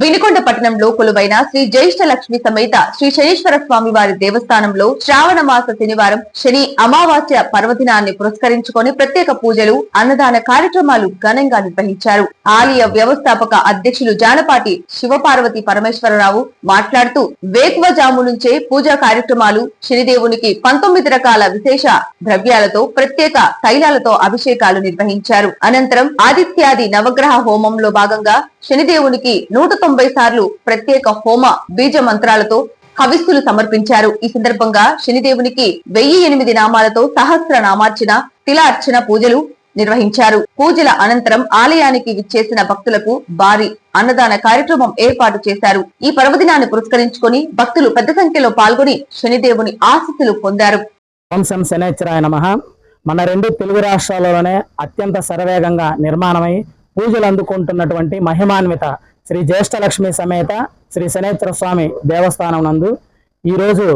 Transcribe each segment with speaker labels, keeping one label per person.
Speaker 1: బినికొండ పట్టణంలో కొలువైన శ్రీ జ్యేష్ఠ లక్ష్మి సమేత శ్రీ శనీశ్వర స్వామి వారి దేవస్థానంలో శ్రావణ మాస శనివారం శని అమావాస్య పర్వదినాన్ని పురస్కరించుకొని ప్రత్యేక పూజలు అన్నదాన కార్యక్రమాలు ఘనంగా నిర్వహించారు. ఆలయ వ్యవస్థాపక అధ్యక్షులు జానపాటి శివపార్వతి పరమేశ్వరరావు మాట్లాడుతూ వేకువజాము నుంచే పూజా కార్యక్రమాలు శనిదేవునికి పంతొమ్మిది రకాల విశేష ద్రవ్యాలతో ప్రత్యేక తైలాలతో అభిషేకాలు నిర్వహించారు. అనంతరం ఆదిత్యాది నవగ్రహ హోమంలో భాగంగా శనిదేవునికి నూట తొంభై సార్లు ప్రత్యేక హోమ బీజ మంత్రాలతో హవిస్సులు సమర్పించారు. ఈ సందర్భంగా శనిదేవునికి వెయ్యి ఎనిమిది నామాలతో సహస్ర నామార్చన తిల అర్చన పూజలు నిర్వహించారు. పూజల అనంతరం ఆలయానికి విచ్చేసిన భక్తులకు భారీ అన్నదాన కార్యక్రమం ఏర్పాటు చేశారు. ఈ పర్వదినాన్ని పురస్కరించుకొని భక్తులు పెద్ద సంఖ్యలో పాల్గొని శనిదేవుని ఆశీస్సులు పొందారు.
Speaker 2: వంశం శనేశ్వరాయ నమ. మన రెండు తెలుగు రాష్ట్రాలలోనే అత్యంత శరవేగంగా నిర్మాణమై పూజలు అందుకుంటున్నటువంటి మహిమాన్విత శ్రీ జ్యేష్ఠలక్ష్మి సమేత శ్రీ శనేశ్వర స్వామి దేవస్థానం నందు ఈరోజు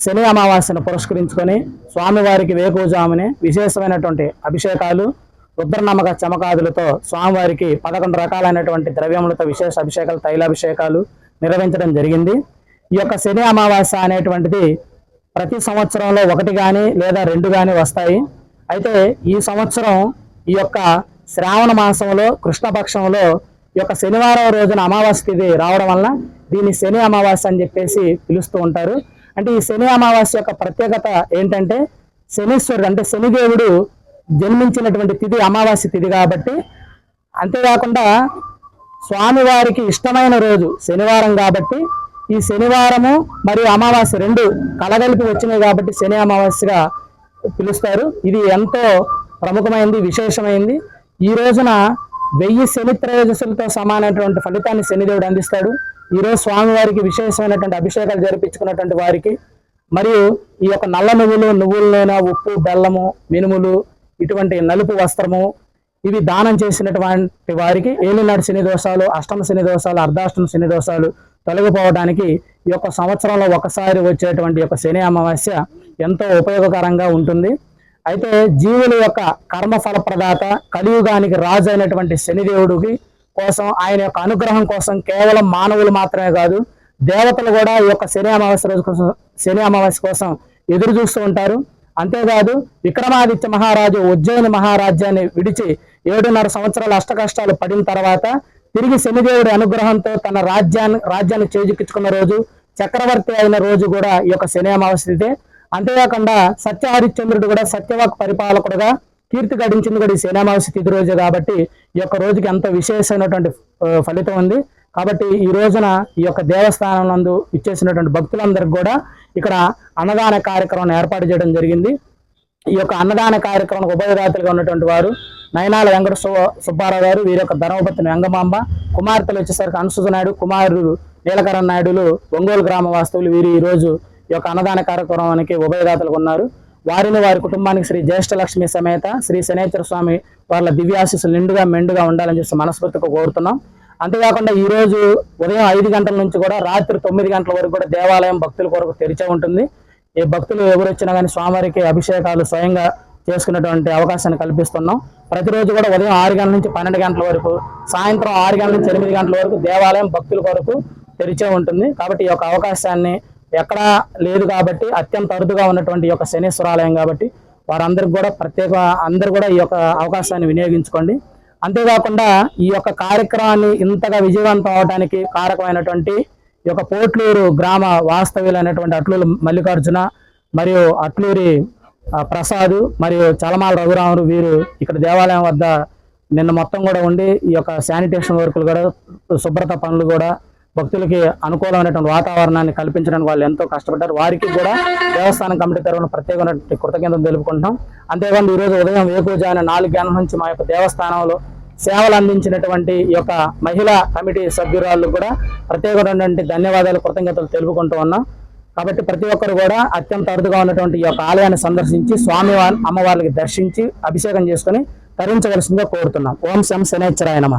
Speaker 2: శని అమావాస్యను పురస్కరించుకొని స్వామివారికి వేకువజామునే విశేషమైనటువంటి అభిషేకాలు రుద్రనమ్మక చమకాదులతో స్వామివారికి పదకొండు రకాలైనటువంటి ద్రవ్యములతో విశేష అభిషేకాలు తైలాభిషేకాలు నిర్వహించడం జరిగింది. ఈ యొక్క శని అమావాస్య అనేటువంటిది ప్రతి సంవత్సరంలో ఒకటి కానీ లేదా రెండు కానీ వస్తాయి. అయితే ఈ సంవత్సరం ఈ యొక్క శ్రావణ మాసంలో కృష్ణపక్షంలో ఈ యొక్క శనివారం రోజున అమావాస్య తిథి రావడం వల్ల దీన్ని శని అమావాస్య అని చెప్పేసి పిలుస్తూ ఉంటారు. అంటే ఈ శని అమావాస్య యొక్క ప్రత్యేకత ఏంటంటే శనీశ్వరుడు అంటే శనిదేవుడు జన్మించినటువంటి తిథి అమావాస్య తిథి కాబట్టి అంతేకాకుండా స్వామివారికి ఇష్టమైన రోజు శనివారం కాబట్టి ఈ శనివారము మరియు అమావాస్య రెండు కలగలిపి వచ్చినాయి కాబట్టి శని అమావాస్యగా పిలుస్తారు. ఇది ఎంతో ప్రముఖమైంది విశేషమైంది. ఈ రోజున వెయ్యి శని త్రయోదశులతో సమానమైనటువంటి ఫలితాన్ని శనిదేవుడు అందిస్తాడు. ఈరోజు స్వామివారికి విశేషమైనటువంటి అభిషేకాలు జరిపించుకున్నటువంటి వారికి మరియు ఈ యొక్క నల్ల నువ్వులు నువ్వుల నూనె ఉప్పు బెల్లము మినుములు ఇటువంటి నలుపు వస్త్రము ఇవి దానం చేసినటువంటి వారికి ఏలినాడు శని దోషాలు అష్టమ శని దోషాలు అర్ధాష్టమ శని దోషాలు తొలగిపోవడానికి ఈ యొక్క సంవత్సరంలో ఒకసారి వచ్చేటువంటి యొక్క శని అమావాస్య ఎంతో ఉపయోగకరంగా ఉంటుంది. అయితే జీవుల యొక్క కర్మఫల ప్రదాత కలియుగానికి రాజు అయినటువంటి శనిదేవుడికి కోసం ఆయన యొక్క అనుగ్రహం కోసం కేవలం మానవులు మాత్రమే కాదు దేవతలు కూడా ఈ యొక్క శని అమావాస్య రోజు కోసం శని అమావాస్య కోసం ఎదురు చూస్తూ ఉంటారు. అంతేకాదు విక్రమాదిత్య మహారాజు ఉజ్జయిని మహారాజ్యాన్ని విడిచి ఏడున్నర సంవత్సరాల అష్టకష్టాలు పడిన తర్వాత తిరిగి శనిదేవుడి అనుగ్రహంతో తన రాజ్యాన్ని రాజ్యాన్ని చేజిక్కించుకున్న రోజు చక్రవర్తి అయిన రోజు కూడా ఈ యొక్క శని అమావాస్య అంతేకాకుండా సత్య హరిశ్చంద్రుడు కూడా సత్యవాక్ పరిపాలకుడుగా కీర్తి గడించింది కూడా ఈ శని అమావాస్య తిథి రోజు కాబట్టి ఈ యొక్క రోజుకి ఎంతో విశేషమైనటువంటి ఫలితం ఉంది. కాబట్టి ఈ రోజున ఈ యొక్క దేవస్థానం నందు ఇచ్చేసినటువంటి భక్తులందరికీ కూడా ఇక్కడ అన్నదాన కార్యక్రమం ఏర్పాటు చేయడం జరిగింది. ఈ యొక్క అన్నదాన కార్యక్రమం ఉభయదాతలుగా ఉన్నటువంటి వారు నయనాల వెంకట సుబ్బారావు గారు వీరి యొక్క ధర్మపత్ని వెంగమాంబ కుమార్తెలు వచ్చేసరికి అనుసూత నాయుడు కుమారుడు నీలకరణ నాయుడులు ఒంగోలు గ్రామ వాస్తవులు వీరు ఈ రోజు ఈ యొక్క అన్నదాన కార్యక్రమానికి ఉభయదాతలుగా ఉన్నారు. వారిని వారి కుటుంబానికి శ్రీ జ్యేష్ఠ లక్ష్మి సమేత శ్రీ శనేశ్వర స్వామి వాళ్ళ దివ్యాశీస్సులు నిండుగా మెండుగా ఉండాలని చెప్పి మనస్ఫూర్తిగా కోరుతున్నాం. అంతేకాకుండా ఈ రోజు ఉదయం ఐదు గంటల నుంచి కూడా రాత్రి తొమ్మిది గంటల వరకు కూడా దేవాలయం భక్తుల కొరకు తెరిచే ఉంటుంది. ఈ భక్తులు ఎవరు వచ్చినా కానీ స్వామివారికి అభిషేకాలు స్వయంగా చేసుకునేటువంటి అవకాశాన్ని కల్పిస్తున్నాం. ప్రతిరోజు కూడా ఉదయం ఆరు గంటల నుంచి పన్నెండు గంటల వరకు సాయంత్రం ఆరు గంటల నుంచి ఎనిమిది గంటల వరకు దేవాలయం భక్తుల కొరకు తెరిచే ఉంటుంది. కాబట్టి ఈ యొక్క అవకాశాన్ని ఎక్కడా లేదు కాబట్టి అత్యంత అరుదుగా ఉన్నటువంటి ఈ యొక్క శనీశ్వరాలయం కాబట్టి వారందరికి కూడా ప్రత్యేక అందరూ కూడా ఈ యొక్క అవకాశాన్ని వినియోగించుకోండి. అంతేకాకుండా ఈ యొక్క కార్యక్రమాన్ని ఇంతగా విజయవంతం అవడానికి కారకమైనటువంటి ఈ యొక్క పోట్లూరు గ్రామ వాస్తవ్యులైనటువంటి అట్లూరు మల్లికార్జున మరియు అట్లూరి ప్రసాద్ మరియు చలమాల రఘురాములు వీరు ఇక్కడ దేవాలయం వద్ద నిన్న మొత్తం కూడా ఉండి ఈ యొక్క శానిటేషన్ వర్కులు కూడా శుభ్రత పనులు కూడా భక్తులకి అనుకూలమైనటువంటి వాతావరణాన్ని కల్పించడానికి వాళ్ళు ఎంతో కష్టపడ్డారు. వారికి కూడా దేవస్థానం కమిటీ తరఫున ప్రత్యేకమైనటువంటి కృతజ్ఞతలు తెలుపుకుంటున్నాం. అంతేకాకుండా ఈరోజు ఉదయం వేకుజాన నాలుగు గంటల నుంచి మా యొక్క దేవస్థానంలో సేవలు అందించినటువంటి ఈ యొక్క మహిళా కమిటీ సభ్యురాళ్ళు కూడా ప్రత్యేకమైనటువంటి ధన్యవాదాలు కృతజ్ఞతలు తెలుపుకుంటూ ఉన్నాం. కాబట్టి ప్రతి ఒక్కరు కూడా అత్యంత అరుదుగా ఉన్నటువంటి ఈ యొక్క ఆలయాన్ని సందర్శించి స్వామి అమ్మవారికి దర్శించి అభిషేకం చేసుకొని తరించవలసిందిగా కోరుతున్నాం. ఓం శం శనేశ్వరాయ నమ.